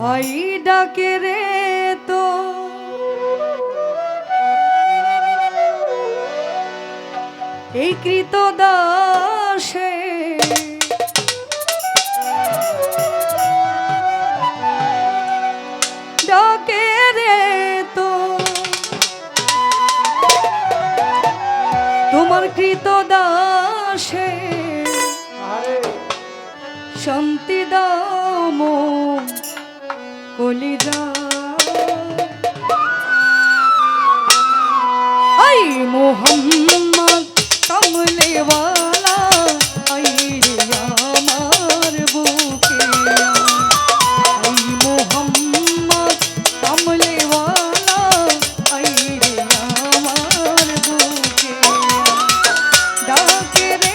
I ডাকে রে তো। এই কৃত দাসে ডাকে রে তো। তোমার কৃত দাসে শান্তি দাম কলিজা। আই মোহাম্মদ কমলেওয়ালা, আই আমার বুকে। আই মোহাম্মদ কমলেওয়ালা, আই আমার বুকে। ডাকে রে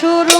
শুরু